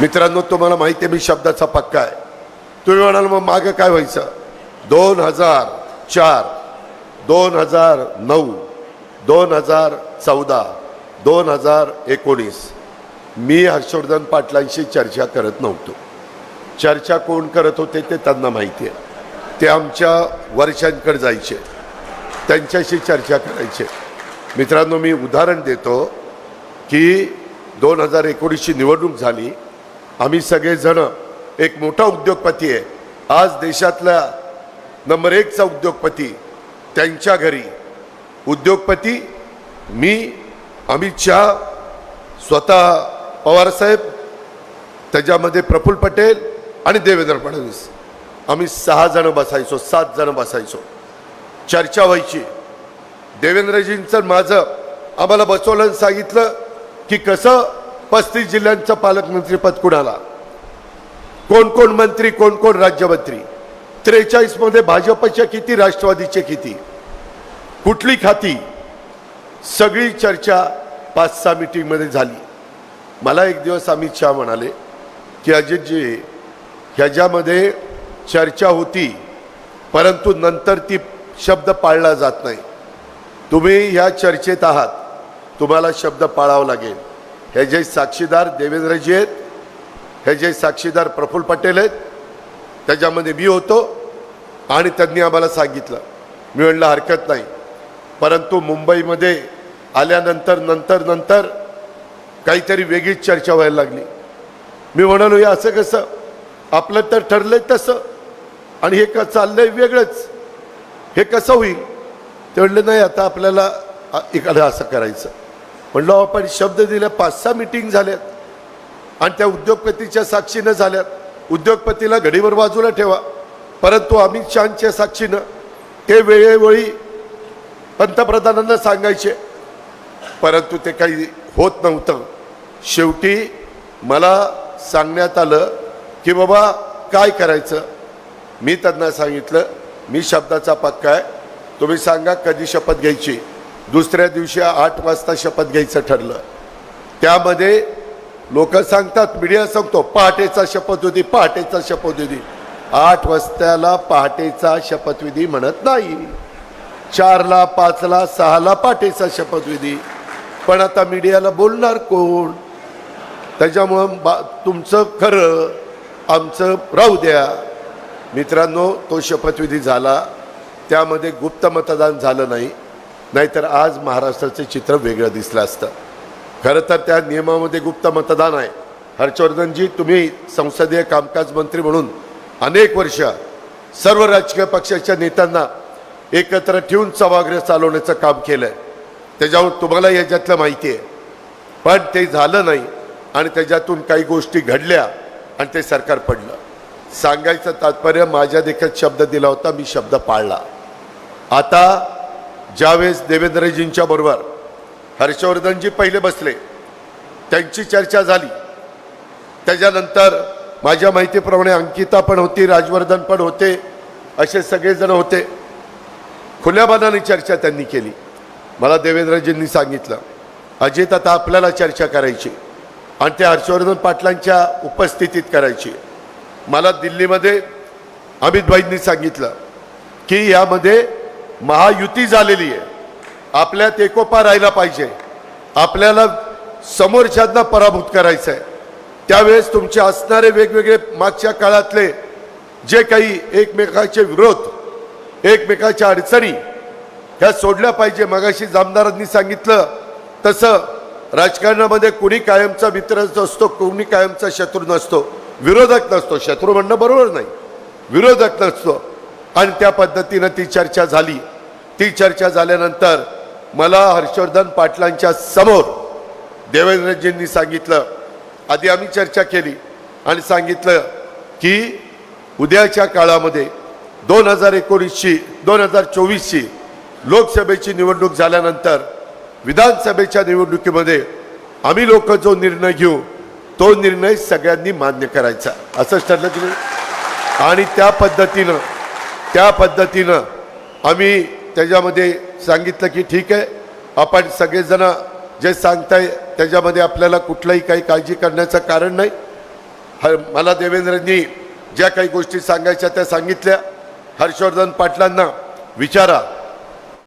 मित्रांनो तुम्हाला माहिती आहे मी शब्दाचा पक्का आहे. तुम्ही म्हणाल मग मागं काय व्हायचं? दोन हजार चार दोन हजार नऊ दोन हजार चौदा दोन हजार एकोणीस मी हर्षवर्धन पाटलांशी चर्चा करत नव्हतो. चर्चा कोण करत होते ते त्यांना माहिती आहे. ते आमच्या वर्षांकडे जायचे. त्यांच्याशी चर्चा करायचे. मित्रांनो मी उदाहरण देतो की दोन हजार एकोणीसची निवडणूक झाली. आम्ही सगळेजण एक मोठा उद्योगपती आहे. आज देशातला नंबर एकचा उद्योगपती त्यांच्या घरी. उद्योगपती मी अमित शहा स्वतः पवारसाहेब त्याच्यामध्ये प्रफुल्ल पटेल आणि देवेंद्र फडणवीस. आम्ही सहा जणं बसायचो सात जण बसायचो. चर्चा व्हायची. देवेंद्रजींचं माझं आम्हाला बसवलं सांगितलं की कसं पस्तीस जिल्ह्यांचं पालकमंत्रीपद कुणाला? कोण कोण मंत्री कोण कोण राज्यमंत्री? त्रेचाळीसमध्ये भाजपच्या किती राष्ट्रवादीचे किती? कुठली खाती? सगळी चर्चा पाच सहा मिटिंगमध्ये झाली. मला एक दिवस अमित शहा म्हणाले की अजितजी ह्याच्यामध्ये चर्चा होती परंतु नंतर ती शब्द पाळला जात नाही. तुम्ही ह्या चर्चेत आहात. तुम्हाला शब्द पाळावा लागेल. हे जे साक्षीदार देवेंद्रजी आहेत हे जे साक्षीदार प्रफुल्ल पटेल आहेत त्याच्यामध्ये मी होतो आणि त्यांनी आम्हाला सांगितलं. मी म्हणलं हरकत नाही. परंतु मुंबईमध्ये आल्यानंतर नंतर नंतर काहीतरी वेगळीच चर्चा व्हायला लागली. मी म्हणालो हे असं कसं? आपलं तर ठरलंय तसं. आणि हे का चाललंय वेगळंच. हे कसं होईल? ते म्हणलं नाही आता आपल्याला अ- इकडं असं करायचं. म्हणलो आपण शब्द दिले पाच सहा मिटिंग झाल्यात आणि त्या उद्योगपतीच्या साक्षीनं झाल्यात. उद्योगपतीला घडीवर बाजूला ठेवा. परंतु अमित शहाच्या साक्षीनं ते वेळेवेळी पंतप्रधानांना सांगायचे. परंतु ते काही होत नव्हतं. शेवटी मला सांगण्यात आलं की बाबा काय करायचं? मी त्यांना सांगितलं मी शब्दाचा पक्का आहे. तुम्ही सांगा कधी शपथ घ्यायची? दुसऱ्या दिवशी आठ वाजता शपथ घ्यायचं ठरलं. त्यामध्ये लोक सांगतात मीडिया सांगतो पहाटेचा शपथविधी पहाटेचा शपथविधी. आठ वाजताला पहाटेचा शपथविधी म्हणत नाही. चारला पाचला सहाला पहाटेचा शपथविधी. पण आता मीडियाला बोलणार कोण? त्याच्यामुळं बा तुमचं खरं आमचं राहू द्या. मित्रांनो तो शपथविधी झाला. त्यामध्ये गुप्त मतदान झालं नाही. नाहीतर आज महाराष्ट्राचं चित्र वेगळं दिसलं असतं. खरं तर त्या नियमामध्ये गुप्त मतदान आहे. हर्षवर्धनजी तुम्ही संसदीय कामकाज मंत्री म्हणून अनेक वर्ष सर्व राजकीय पक्षाच्या नेत्यांना एकत्र ठेवून सभागृह चालवण्याचं काम केलं आहे त्याच्यावर तुम्हाला याच्यातलं माहिती आहे. पण ते झालं नाही आणि त्याच्यातून काही गोष्टी घडल्या आणि ते सरकार पडलं. सांगायचं तात्पर्य माझ्या देखत शब्द दिला होता मी शब्द पाळला. आता ज्यावेळेस देवेंद्रजींच्या बरोबर हर्षवर्धनजी पहिले बसले त्यांची चर्चा झाली. त्याच्यानंतर माझ्या माहितीप्रमाणे अंकिता पण होती राजवर्धन पण होते असे सगळेजण होते. खुल्या मनाने चर्चा त्यांनी केली. मला देवेंद्रजींनी सांगितलं अजित आता आपल्याला चर्चा करायची आणि ते हर्षवर्धन पाटलांच्या उपस्थितीत करायची. मला दिल्लीमध्ये अमितभाईंनी सांगितलं की यामध्ये महायुती झालेली आहे. आपल्यात एकोपा राहिला पाहिजे. आपल्याला समोरच्यांना पराभूत करायचं आहे. त्यावेळेस तुमचे असणारे वेगवेगळे मागच्या काळातले जे काही एकमेकाचे विरोध एकमेकाच्या अडचणी ह्या सोडल्या पाहिजे. मगाशी जामदारांनी सांगितलं तसं राजकारणामध्ये कुणी कायमचा मित्र असतो कुणी कायमचा शत्रू नसतो. विरोधक नसतो. शत्रू म्हणणं बरोबर नाही. विरोधक नसतो. आणि त्या पद्धतीनं ती चर्चा झाली. ती चर्चा झाल्यानंतर मला हर्षवर्धन पाटलांच्या समोर देवेंद्रजींनी सांगितलं आधी आम्ही चर्चा केली आणि सांगितलं की उद्याच्या काळामध्ये दोन हजार एकोणीसची दोन हजार चोवीसची लोकसभेची निवडणूक झाल्यानंतर विधानसभेच्या निवडणुकीमध्ये आम्ही लोक जो निर्णय घेऊ तो निर्णय सगळ्यांनी मान्य करायचा. असंच ठरलं तुम्ही आणि त्या पद्धतीनं त्या पद्धतीनं आम्ही त्याच्यामध्ये सांगितलं की ठीक आहे आपण सगळेजणं जे सांगताय त्याच्यामध्ये आपल्याला कुठलंही काही काळजी करण्याचं कारण नाही. हर मला देवेंद्रांनी ज्या काही गोष्टी सांगायच्या त्या सांगितल्या. हर्षवर्धन पाटलांना विचारा.